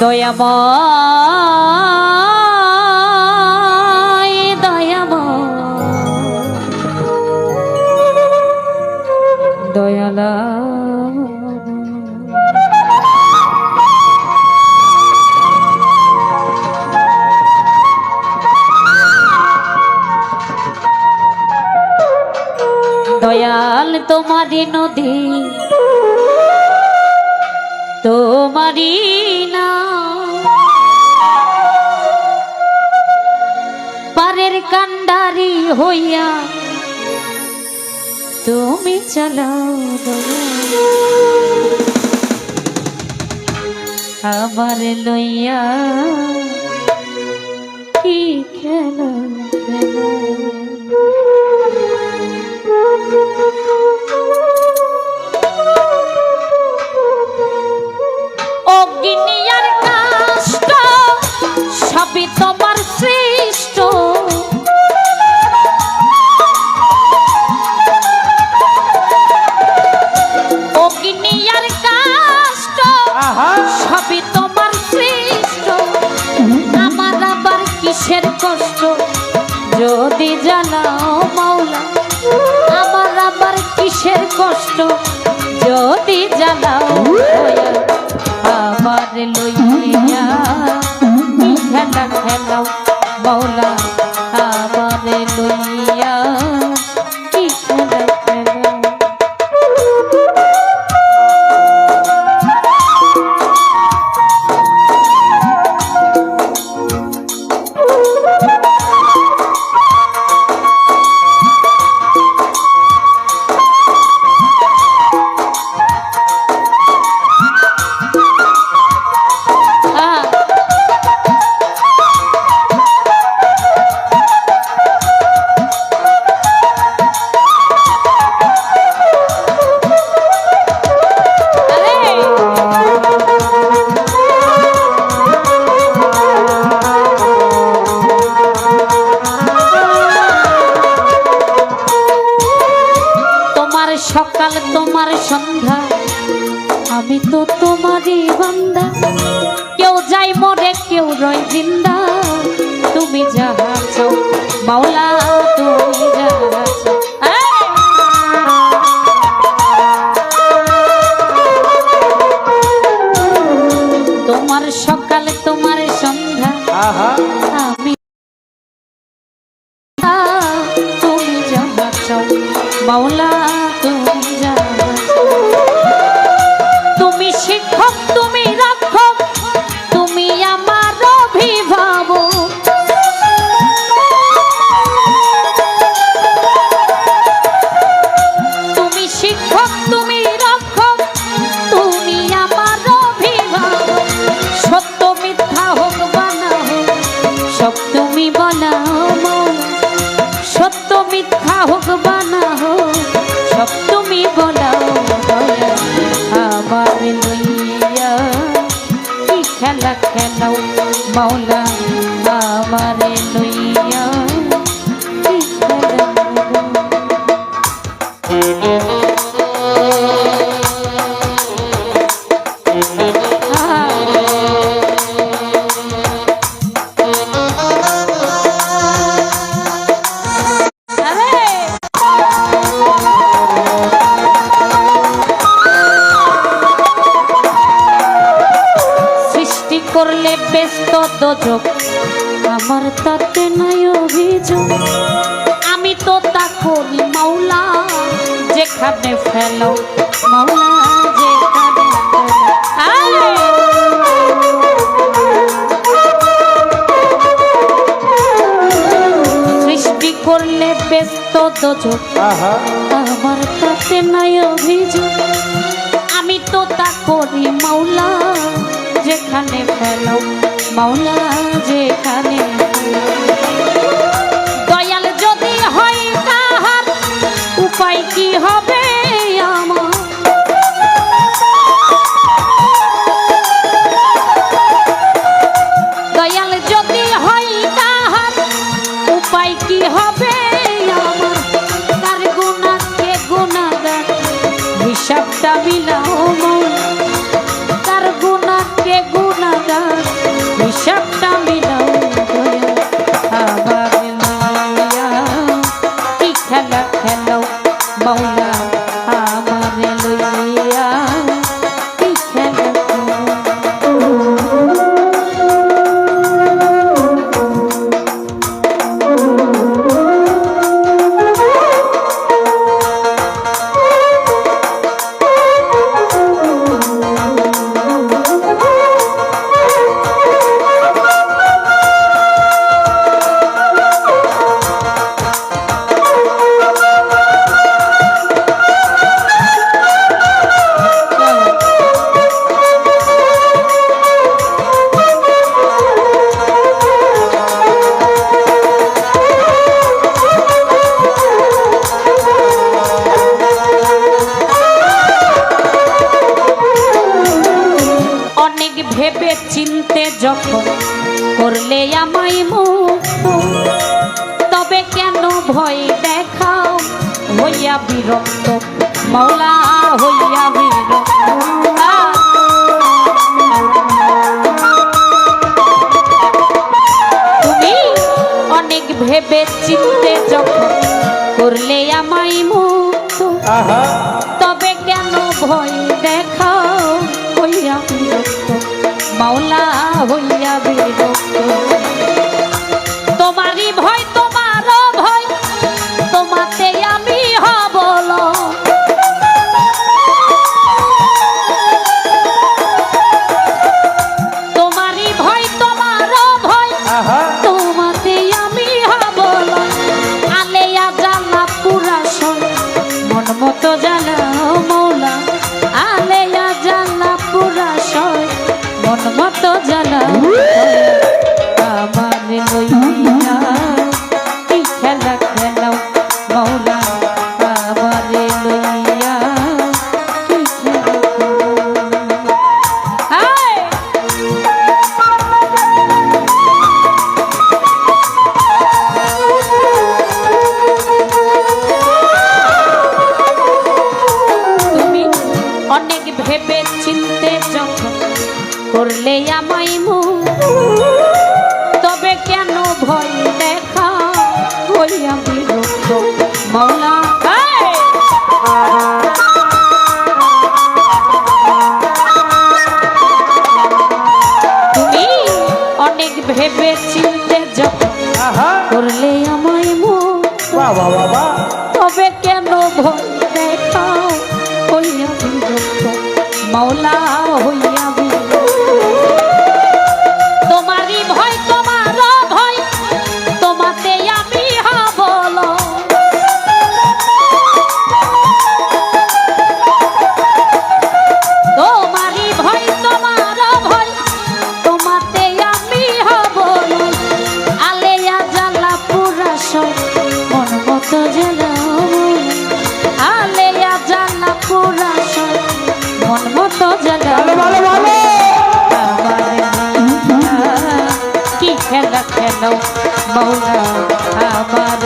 দয়াময় দয়াময়। দয়ালা দয়াল তোমারি নদী। তোমারি না পারের কান্ডারি হইয়া তুমি চালাও। আমার লইয়া কি খেলা কষ্ট যদি জানাও আমার লইয়া খেলা খেলাও মাওলা রয় জিন্দা তুমি যাহা চাও মাওলা তুমি যাহা চাও তোমার সকাল তোমার সন্ধ্যা আমি তুমি যাহা চাও মাওলা কি খেলা খেলাও মাওলা আমার দোজক আমার তাতে নাই অভিযোগ। আমি তো তা করি মাওলা যেখানে ফেলো। মাওলা যেখানে সৃষ্টি করলে ব্যস্ত দোজক। আমার তাতে নাই অভিযোগ। আমি তো তা করি মাওলা যেখানে ফেলো মাওলা যেখানে দয়াল যদি হয় তাহার উপায় কি হবে? যখন করলে আমায় মুক্ত তবে কেন ভয় দেখাও? হইয়া বিরক্ত মৌলা হইয়া বিরক্ত। তুমি অনেক ভেবে চিনতে যখন করলে আমায় মু তবে কেন ভয় দেখাও? হইয়া বিড় বাবা বাবা। তবে কেন ভয় দেখাও? হইয়া হইয়া কেন মৌলা আমার